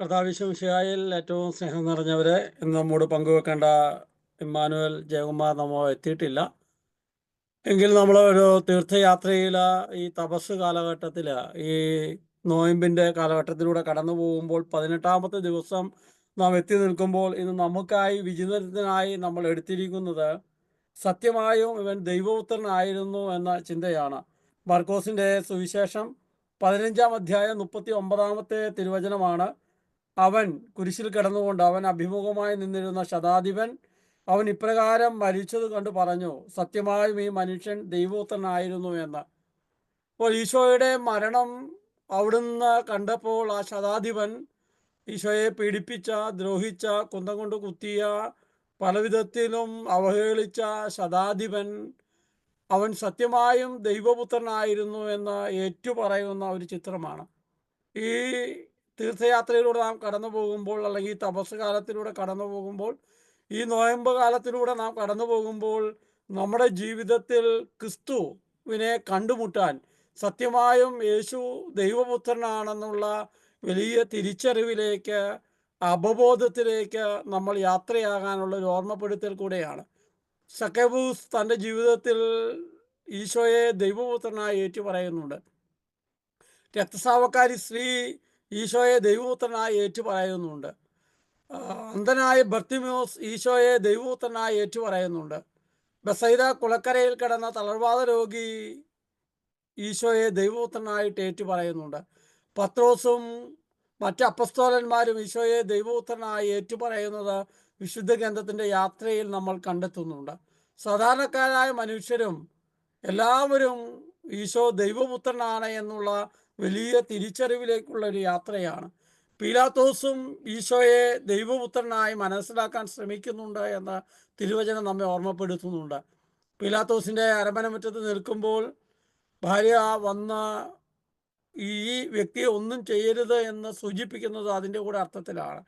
കർത്താവിശ്വസിയായിൽ ഏറ്റവും സ്നേഹം നിറഞ്ഞവരെ ഇന്ന് നമ്മോട് പങ്കുവെക്കേണ്ട ഇമ്മാനുവൽ ജയകുമാർ നമ്മോ എത്തിയിട്ടില്ല. എങ്കിൽ നമ്മൾ ഒരു തീർത്ഥയാത്രയിൽ ഈ തപസ് കാലഘട്ടത്തിൽ ഈ നോയമ്പിന്റെ കാലഘട്ടത്തിലൂടെ കടന്നു പോകുമ്പോൾ പതിനെട്ടാമത്തെ ദിവസം നാം എത്തി നിൽക്കുമ്പോൾ ഇന്ന് നമുക്കായി വിചിന്തനത്തിനായി നമ്മൾ എടുത്തിരിക്കുന്നത് സത്യമായും ഇവൻ ദൈവപുത്രനായിരുന്നു എന്ന ചിന്തയാണ്. മാർക്കോസിന്റെ സുവിശേഷം പതിനഞ്ചാം അധ്യായം മുപ്പത്തി ഒമ്പതാമത്തെ തിരുവചനമാണ് അവൻ കുരിശിൽ കിടന്നുകൊണ്ട് അവൻ അഭിമുഖമായി നിന്നിരുന്ന ശതാധിപൻ അവൻ ഇപ്രകാരം മരിച്ചത് കണ്ട് പറഞ്ഞു സത്യമായും ഈ മനുഷ്യൻ ദൈവോത്തനായിരുന്നു എന്ന്. അപ്പോൾ ഈശോയുടെ മരണം അവിടുന്ന് കണ്ടപ്പോൾ ആ ശതാധിപൻ ഈശോയെ പീഡിപ്പിച്ച ദ്രോഹിച്ച കുന്തം കൊണ്ട് കുത്തിയ പലവിധത്തിലും അവഹേളിച്ച ശതാധിപൻ അവൻ സത്യമായും ദൈവപുത്രനായിരുന്നു എന്ന് ഏറ്റുപറയുന്ന ഒരു ചിത്രമാണ്. ഈ തീർത്ഥയാത്രയിലൂടെ നാം കടന്നു പോകുമ്പോൾ അല്ലെങ്കിൽ തപസ് കാലത്തിലൂടെ കടന്നു പോകുമ്പോൾ ഈ നോയമ്പ് കാലത്തിലൂടെ നാം കടന്നു പോകുമ്പോൾ നമ്മുടെ ജീവിതത്തിൽ ക്രിസ്തുവിനെ കണ്ടുമുട്ടാൻ സത്യമായും യേശു ദൈവപുത്രനാണെന്നുള്ള വലിയ തിരിച്ചറിവിലേക്ക് അപബോധത്തിലേക്ക് നമ്മൾ യാത്രയാകാനുള്ള ഒരു ഓർമ്മപ്പെടുത്തൽ കൂടെയാണ്. സക്കബൂസ് തന്റെ ജീവിതത്തിൽ ഈശോയെ ദൈവപുത്രനായി ഏറ്റു പറയുന്നുണ്ട് രക്തസാവക്കാരി സ്ത്രീ ഈശോയെ ദൈവപുത്രനായി ഏറ്റുപറയുന്നുണ്ട്. അന്ധനായ ബർത്തിമോസ് ഈശോയെ ദൈവപുത്രനായി ഏറ്റുപറയുന്നുണ്ട്. ബസൈദ കുളക്കരയിൽ കിടന്ന തളർവാദ രോഗി ഈശോയെ ദൈവപുത്രനായിട്ട് ഏറ്റുപറയുന്നുണ്ട്. പത്രോസും മറ്റ് അപ്പസ്തോലന്മാരും ഈശോയെ ദൈവപുത്രനായി ഏറ്റുപറയുന്നത് വിശുദ്ധ ഗ്രന്ഥത്തിന്റെ യാത്രയിൽ നമ്മൾ കണ്ടെത്തുന്നുണ്ട്. സാധാരണക്കാരായ മനുഷ്യരും എല്ലാവരും ഈശോ ദൈവപുത്രനാണ് എന്നുള്ള വലിയ തിരിച്ചറിവിലേക്കുള്ള ഒരു യാത്രയാണ്. പീലാത്തോസും ഈശോയെ ദൈവപുത്രനായി മനസ്സിലാക്കാൻ ശ്രമിക്കുന്നുണ്ട് എന്ന തിരുവചനം നമ്മെ ഓർമ്മപ്പെടുത്തുന്നുണ്ട്. പീലാത്തോസിന്റെ അരമനമുറ്റത്ത് നിൽക്കുമ്പോൾ ഭാര്യ വന്ന ഈ വ്യക്തിയെ ഒന്നും ചെയ്യരുത് എന്ന് സൂചിപ്പിക്കുന്നത് അതിന്റെ കൂടെ അർത്ഥത്തിലാണ്.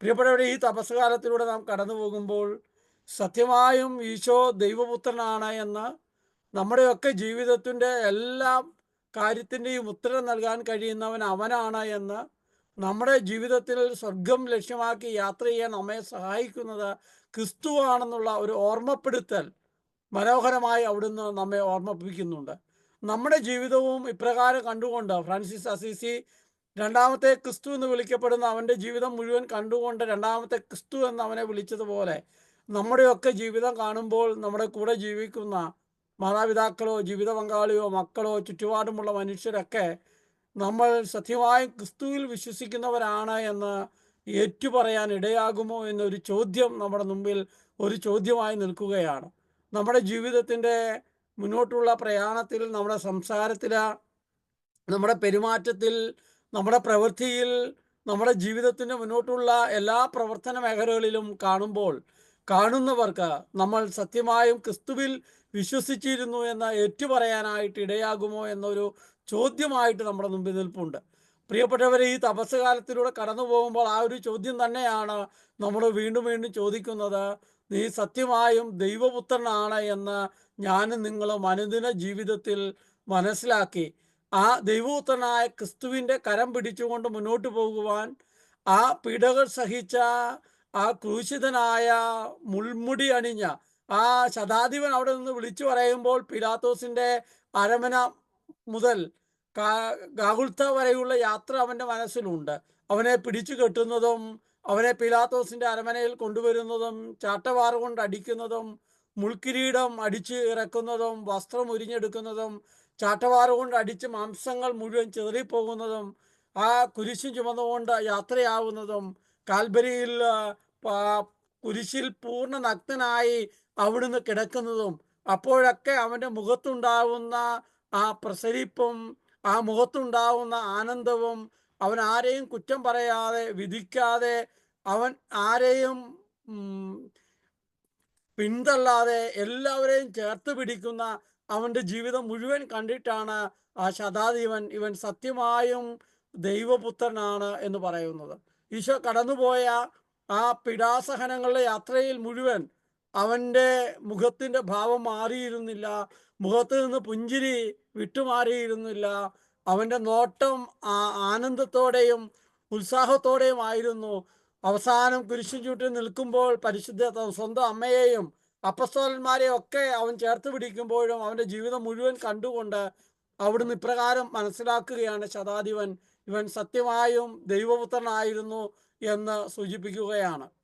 പ്രിയപ്പെട്ടവരെ ഈ തപസ്കാലത്തിലൂടെ നാം കടന്നു പോകുമ്പോൾ സത്യമായും ഈശോ ദൈവപുത്രനാണ് എന്ന് നമ്മുടെയൊക്കെ ജീവിതത്തിന്റെ എല്ലാ കാര്യത്തിന്റെയും ഉത്തരം നൽകാൻ കഴിയുന്നവൻ അവനാണ് എന്ന് നമ്മുടെ ജീവിതത്തിൽ സ്വർഗം ലക്ഷ്യമാക്കി യാത്ര ചെയ്യാൻ നമ്മെ സഹായിക്കുന്നത് ക്രിസ്തുവാണെന്നുള്ള ഒരു ഓർമ്മപ്പെടുത്തൽ മനോഹരമായി അവിടുന്ന് നമ്മെ ഓർമ്മിപ്പിക്കുന്നുണ്ട്. നമ്മുടെ ജീവിതവും ഇപ്രകാരം കണ്ടുകൊണ്ട് ഫ്രാൻസിസ് അസീസി രണ്ടാമത്തെ ക്രിസ്തു എന്ന് വിളിക്കപ്പെടുന്ന അവന്റെ ജീവിതം മുഴുവൻ കണ്ടുകൊണ്ട് രണ്ടാമത്തെ ക്രിസ്തു എന്ന് അവനെ വിളിച്ചതുപോലെ നമ്മുടെയൊക്കെ ജീവിതം കാണുമ്പോൾ നമ്മുടെ കൂടെ ജീവിക്കുന്ന മാതാപിതാക്കളോ ജീവിത പങ്കാളിയോ മക്കളോ ചുറ്റുപാടുമുള്ള മനുഷ്യരൊക്കെ നമ്മൾ സത്യമായും ക്രിസ്തുവിൽ വിശ്വസിക്കുന്നവരാണ് എന്ന് ഏറ്റുപറയാൻ ഇടയാകുമോ എന്നൊരു ചോദ്യം നമ്മുടെ മുമ്പിൽ ഒരു ചോദ്യമായി നിൽക്കുകയാണ്. നമ്മുടെ ജീവിതത്തിന്റെ മുന്നോട്ടുള്ള പ്രയാണത്തിൽ നമ്മുടെ സംസാരത്തിൽ നമ്മുടെ പെരുമാറ്റത്തിൽ നമ്മുടെ പ്രവൃത്തിയിൽ നമ്മുടെ ജീവിതത്തിന്റെ മുന്നോട്ടുള്ള എല്ലാ പ്രവർത്തന മേഖലകളിലും കാണുമ്പോൾ കാണുന്നവർക്ക് നമ്മൾ സത്യമായും ക്രിസ്തുവിൽ വിശ്വസിച്ചിരുന്നു എന്ന് ഏറ്റുപറയാനായിട്ട് ഇടയാകുമോ എന്നൊരു ചോദ്യമായിട്ട് നമ്മുടെ മുമ്പിൽ നിൽപ്പുണ്ട്. പ്രിയപ്പെട്ടവരെ ഈ തപസ് കാലത്തിലൂടെ കടന്നു പോകുമ്പോൾ ആ ഒരു ചോദ്യം തന്നെയാണ് നമ്മൾ വീണ്ടും വീണ്ടും ചോദിക്കുന്നത്. നീ സത്യമായും ദൈവപുത്രനാണ് എന്ന് ഞാനും നിങ്ങളും അനുദിന ജീവിതത്തിൽ മനസ്സിലാക്കി. ആ ദൈവപുത്രനായ ക്രിസ്തുവിന്റെ കരം പിടിച്ചുകൊണ്ട് മുന്നോട്ട് പോകുവാൻ ആ പീഡകൾ സഹിച്ച ആ ക്രൂശിതനായ മുൾമുടി അണിഞ്ഞ ആ ശതാധിപൻ അവിടെ നിന്ന് വിളിച്ചു പറയുമ്പോൾ പിലാത്തോസിന്റെ അരമന മുതൽ ഗാകുൽത്ത വരെയുള്ള യാത്ര അവന്റെ മനസ്സിലുണ്ട്. അവനെ പിടിച്ചു കെട്ടുന്നതും അവനെ പിലാത്തോസിന്റെ അരമനയിൽ കൊണ്ടുവരുന്നതും ചാട്ടവാറ കൊണ്ട് അടിക്കുന്നതും മുൾക്കിരീടം അടിച്ച് ഇറക്കുന്നതും വസ്ത്രം ഉരിഞ്ഞെടുക്കുന്നതും ചാട്ടവാറ കൊണ്ട് അടിച്ച് മാംസങ്ങൾ മുഴുവൻ ചിതറിപ്പോകുന്നതും ആ കുരിശും ചുമന്നുകൊണ്ട് യാത്രയാവുന്നതും കാൽബരിയിൽ കുരിശിൽ പൂർണ നഗ്നനായി അവിടുന്ന് കിടക്കുന്നതും അപ്പോഴൊക്കെ അവന്റെ മുഖത്തുണ്ടാവുന്ന ആ പ്രസരിപ്പും ആ മുഖത്തുണ്ടാവുന്ന ആനന്ദവും അവൻ ആരെയും കുറ്റം പറയാതെ വിധിക്കാതെ അവൻ ആരെയും പിന്തള്ളാതെ എല്ലാവരെയും ചേർത്ത് പിടിക്കുന്ന അവന്റെ ജീവിതം മുഴുവൻ കണ്ടിട്ടാണ് ആ ശതാദീവൻ ഇവൻ സത്യമായും ദൈവപുത്രനാണ് എന്ന് പറയുന്നത്. ഈശോ കടന്നുപോയ ആ പിടാസഹനങ്ങളുടെ യാത്രയിൽ മുഴുവൻ അവന്റെ മുഖത്തിന്റെ ഭാവം മാറിയിരുന്നില്ല. മുഖത്ത് നിന്ന് പുഞ്ചിരി വിട്ടുമാറിയിരുന്നില്ല. അവന്റെ നോട്ടം ആ ആനന്ദത്തോടെയും ഉത്സാഹത്തോടെയും ആയിരുന്നു. അവസാനം കുരിശും ചൂട്ടിൽ നിൽക്കുമ്പോൾ പരിശുദ്ധ സ്വന്തം അമ്മയെയും അപ്പസ്തോലന്മാരെയും ഒക്കെ അവൻ ചേർത്ത് പിടിക്കുമ്പോഴും അവന്റെ ജീവിതം മുഴുവൻ കണ്ടുകൊണ്ട് അവിടുന്ന് ഇപ്രകാരം മനസ്സിലാക്കുകയാണ് ശതാധിപൻ. ഇവൻ സത്യമായും ദൈവപുത്രനായിരുന്നു എന്ന് സൂചിപ്പിക്കുകയാണ്.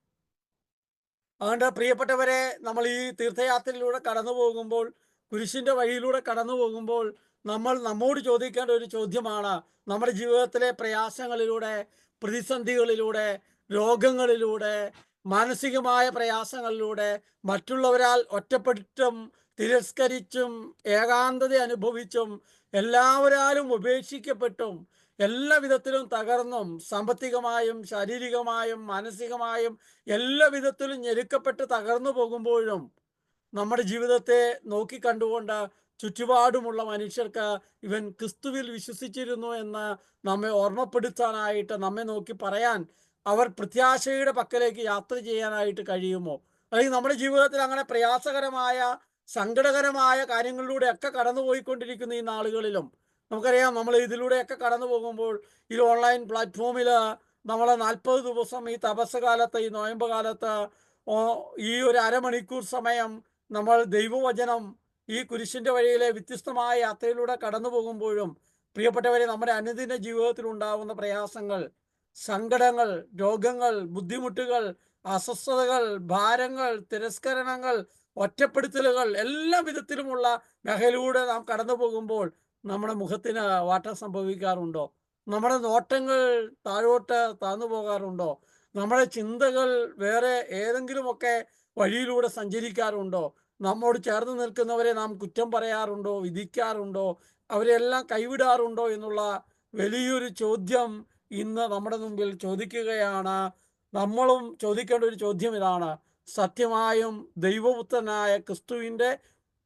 അതുകൊണ്ട് പ്രിയപ്പെട്ടവരെ നമ്മൾ ഈ തീർത്ഥയാത്രയിലൂടെ കടന്നു പോകുമ്പോൾ കുരിശിന്റെ വഴിയിലൂടെ കടന്നു പോകുമ്പോൾ നമ്മൾ നമ്മോട് ചോദിക്കേണ്ട ഒരു ചോദ്യമാണ്. നമ്മുടെ ജീവിതത്തിലെ പ്രയാസങ്ങളിലൂടെ പ്രതിസന്ധികളിലൂടെ രോഗങ്ങളിലൂടെ മാനസികമായ പ്രയാസങ്ങളിലൂടെ മറ്റുള്ളവരാൽ ഒറ്റപ്പെട്ടും തിരസ്കരിച്ചും ഏകാന്തത അനുഭവിച്ചും എല്ലാവരാലും ഉപേക്ഷിക്കപ്പെട്ടും എല്ലാ വിധത്തിലും തകർന്നും സാമ്പത്തികമായും ശാരീരികമായും മാനസികമായും എല്ലാ വിധത്തിലും ഞെരുക്കപ്പെട്ട് തകർന്നു പോകുമ്പോഴും നമ്മുടെ ജീവിതത്തെ നോക്കിക്കണ്ടുകൊണ്ട് ചുറ്റുപാടുമുള്ള മനുഷ്യർക്ക് ഇവൻ ക്രിസ്തുവിൽ വിശ്വസിച്ചിരുന്നു എന്ന് നമ്മെ ഓർമ്മപ്പെടുത്താനായിട്ട് നമ്മെ നോക്കി പറയാൻ അവർ പ്രത്യാശയുടെ പക്കലേക്ക് യാത്ര ചെയ്യാനായിട്ട് കഴിയുമോ? അല്ലെങ്കിൽ നമ്മുടെ ജീവിതത്തിൽ അങ്ങനെ പ്രയാസകരമായ സങ്കടകരമായ കാര്യങ്ങളിലൂടെ ഒക്കെ കടന്നുപോയിക്കൊണ്ടിരിക്കുന്ന ഈ നാളുകളിലും നമുക്കറിയാം നമ്മൾ ഇതിലൂടെയൊക്കെ കടന്നു പോകുമ്പോൾ ഈ ഓൺലൈൻ പ്ലാറ്റ്ഫോമിൽ നമ്മൾ നാൽപ്പത് ദിവസം ഈ തപസ് കാലത്ത് ഈ നോയമ്പ് കാലത്ത് ഈ ഒരു അരമണിക്കൂർ സമയം നമ്മൾ ദൈവവചനം ഈ കുരിശിന്റെ വഴിയിലെ വ്യത്യസ്തമായ യാത്രയിലൂടെ കടന്നു പോകുമ്പോഴും പ്രിയപ്പെട്ടവരെ നമ്മുടെ അനുദിന ജീവിതത്തിൽ ഉണ്ടാകുന്ന പ്രയാസങ്ങൾ സങ്കടങ്ങൾ രോഗങ്ങൾ ബുദ്ധിമുട്ടുകൾ അസ്വസ്ഥതകൾ ഭാരങ്ങൾ തിരസ്കരണങ്ങൾ ഒറ്റപ്പെടുത്തലുകൾ എല്ലാ വിധത്തിലുമുള്ള മേഖലയിലൂടെ നാം കടന്നു പോകുമ്പോൾ നമ്മുടെ മുഖത്തിന് വാട്ടം സംഭവിക്കാറുണ്ടോ? നമ്മുടെ നോട്ടങ്ങൾ താഴോട്ട് താന്നു പോകാറുണ്ടോ? നമ്മുടെ ചിന്തകൾ വേറെ ഏതെങ്കിലുമൊക്കെ വഴിയിലൂടെ സഞ്ചരിക്കാറുണ്ടോ? നമ്മോട് ചേർന്ന് നിൽക്കുന്നവരെ നാം കുറ്റം പറയാറുണ്ടോ? വിധിക്കാറുണ്ടോ? അവരെല്ലാം കൈവിടാറുണ്ടോ? എന്നുള്ള വലിയൊരു ചോദ്യം ഇന്ന് നമ്മുടെ മുമ്പിൽ ചോദിക്കുകയാണ്. നമ്മളും ചോദിക്കേണ്ട ഒരു ചോദ്യം ഇതാണ്. സത്യമായും ദൈവപുത്രനായ ക്രിസ്തുവിന്റെ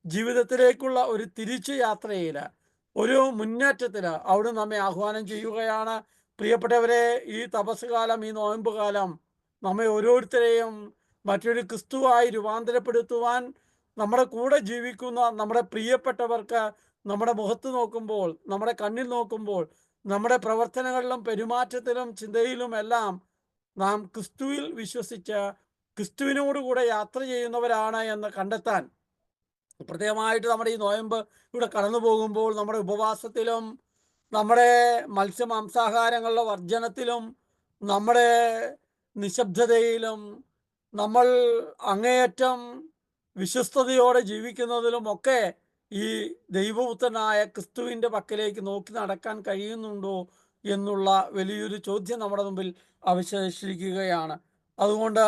ജീവിതത്തിലേക്കുള്ള ഒരു തിരിച്ചു യാത്രയിൽ ഒരു മുന്നേറ്റത്തിന് അവിടെ നമ്മെ ആഹ്വാനം ചെയ്യുകയാണ്. പ്രിയപ്പെട്ടവരെ ഈ തപസ് കാലം ഈ നോയമ്പ് കാലം നമ്മെ ഓരോരുത്തരെയും മറ്റൊരു ക്രിസ്തുവായി രൂപാന്തരപ്പെടുത്തുവാൻ നമ്മുടെ കൂടെ ജീവിക്കുന്ന നമ്മുടെ പ്രിയപ്പെട്ടവർക്ക് നമ്മുടെ മുഖത്ത് നോക്കുമ്പോൾ നമ്മുടെ കണ്ണിൽ നോക്കുമ്പോൾ നമ്മുടെ പ്രവർത്തനങ്ങളിലും പെരുമാറ്റത്തിലും ചിന്തയിലും എല്ലാം നാം ക്രിസ്തുവിൽ വിശ്വസിച്ച് ക്രിസ്തുവിനോടുകൂടെ യാത്ര ചെയ്യുന്നവരാണ് എന്ന് കണ്ടെത്താൻ പ്രത്യേകമായിട്ട് നമ്മുടെ ഈ നോയമ്പ് ഇവിടെ കടന്നു പോകുമ്പോൾ നമ്മുടെ ഉപവാസത്തിലും നമ്മുടെ മത്സ്യമാംസാഹാരങ്ങളുടെ വർജനത്തിലും നമ്മുടെ നിശബ്ദതയിലും നമ്മൾ അങ്ങേയറ്റം വിശ്വസ്തയോടെ ജീവിക്കുന്നതിലും ഒക്കെ ഈ ദൈവപുത്രനായ ക്രിസ്തുവിന്റെ പക്കലേക്ക് നോക്കി നടക്കാൻ കഴിയുന്നുണ്ടോ എന്നുള്ള വലിയൊരു ചോദ്യം നമ്മുടെ മുമ്പിൽ അവശേഷിക്കുകയാണ്. അതുകൊണ്ട്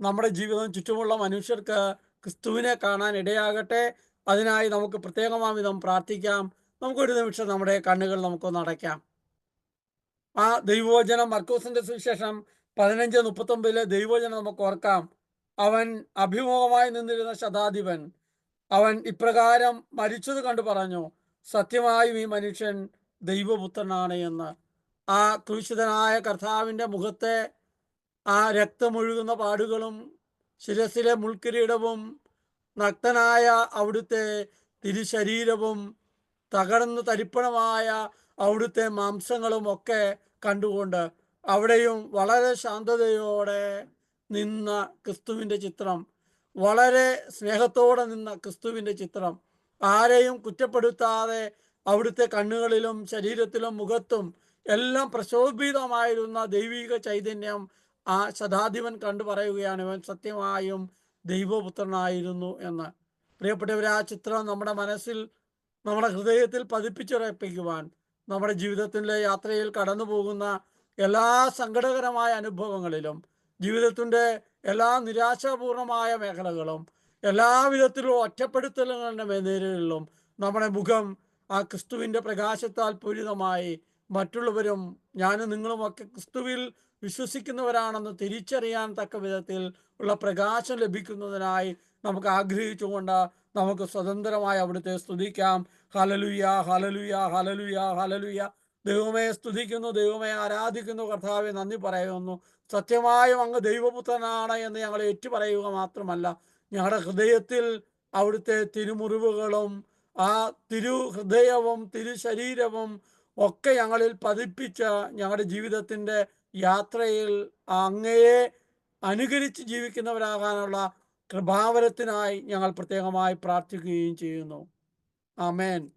നമ്മുടെ ജീവിതം ചുറ്റുമുള്ള മനുഷ്യർക്ക് ക്രിസ്തുവിനെ കാണാൻ ഇടയാകട്ടെ. അതിനായി നമുക്ക് പ്രത്യേകമാം വിധം പ്രാർത്ഥിക്കാം. നമുക്കൊരു നിമിഷം നമ്മുടെ കണ്ണുകൾ നമുക്കൊന്ന് അടയ്ക്കാം. ആ ദൈവവചനം മർക്കോസിന്റെ സുവിശേഷം പതിനഞ്ച് മുപ്പത്തൊമ്പതിലെ ദൈവവചനം നമുക്ക് ഓർക്കാം. അവൻ അഭിമുഖമായി നിന്നിരുന്ന ശതാധിപൻ അവൻ ഇപ്രകാരം മരിച്ചത് കണ്ടു പറഞ്ഞു സത്യമായും ഈ മനുഷ്യൻ ദൈവപുത്രനാണ് എന്ന്. ആ ക്രൂശിതനായ കർത്താവിന്റെ മുഖത്തെ ആ രക്തമൊഴുകുന്ന പാടുകളും ശിരസിലെ മുൾക്കിരീടവും നഗ്നനായ അവിടുത്തെ തിരുശരീരവും തകർന്നു തരിപ്പണമായ അവിടുത്തെ മാംസങ്ങളും ഒക്കെ കണ്ടുകൊണ്ട് അവിടെയും വളരെ ശാന്തതയോടെ നിന്ന ക്രിസ്തുവിന്റെ ചിത്രം. വളരെ സ്നേഹത്തോടെ നിന്ന ക്രിസ്തുവിന്റെ ചിത്രം. ആരെയും കുറ്റപ്പെടുത്താതെ അവിടുത്തെ കണ്ണുകളിലും ശരീരത്തിലും മുഖത്തും എല്ലാം പ്രശോഭിതമായിരുന്ന ദൈവിക ചൈതന്യം ആ ശതാധിപൻ കണ്ടു പറയുകയാണ് ഇവൻ സത്യമായും ദൈവപുത്രനായിരുന്നു എന്ന്. പ്രിയപ്പെട്ടവരെ ആ ചിത്രം നമ്മുടെ മനസ്സിൽ നമ്മുടെ ഹൃദയത്തിൽ പതിപ്പിച്ചുറപ്പിക്കുവാൻ നമ്മുടെ ജീവിതത്തിന്റെ യാത്രയിൽ കടന്നു പോകുന്ന എല്ലാ സങ്കടകരമായ അനുഭവങ്ങളിലും ജീവിതത്തിന്റെ എല്ലാ നിരാശാപൂർണമായ മേഖലകളും എല്ലാവിധത്തിലും ഒറ്റപ്പെടുത്തലുകളുടെ നേരിലും നമ്മുടെ മുഖം ആ ക്രിസ്തുവിന്റെ പ്രകാശത്താൽ പൂരിതമായി മറ്റുള്ളവരും ഞാനും നിങ്ങളുമൊക്കെ ക്രിസ്തുവിൽ വിശ്വസിക്കുന്നവരാണെന്ന് തിരിച്ചറിയാൻ തക്ക വിധത്തിൽ ഉള്ള പ്രകാശം ലഭിക്കുന്നതിനായി നമുക്ക് ആഗ്രഹിച്ചുകൊണ്ട് നമുക്ക് സ്വതന്ത്രമായി അവിടുത്തെ സ്തുതിക്കാം. ഹലലുയ ഹലലുയ ഹലലുയ ഹലലുയ ദൈവമേ സ്തുതിക്കുന്നു ദൈവമേ ആരാധിക്കുന്നു കർത്താവെ നന്ദി പറയുന്നു. സത്യമായും അങ്ങ് ദൈവപുത്രനാണ് എന്ന് ഞങ്ങൾ ഏറ്റുപറയുക മാത്രമല്ല ഞങ്ങളുടെ ഹൃദയത്തിൽ അവിടുത്തെ തിരുമുറിവുകളും ആ തിരു ഹൃദയവും തിരുശരീരവും ഒക്കെ ഞങ്ങളിൽ പതിപ്പിച്ച് ഞങ്ങളുടെ ജീവിതത്തിന്റെ യാത്രയിൽ അങ്ങയെ അനുകരിച്ച് ജീവിക്കുന്നവരാകാനുള്ള കൃപാവരത്തിനായി ഞങ്ങൾ പ്രത്യേകമായി പ്രാർത്ഥിക്കുകയും ചെയ്യുന്നു. ആമേൻ.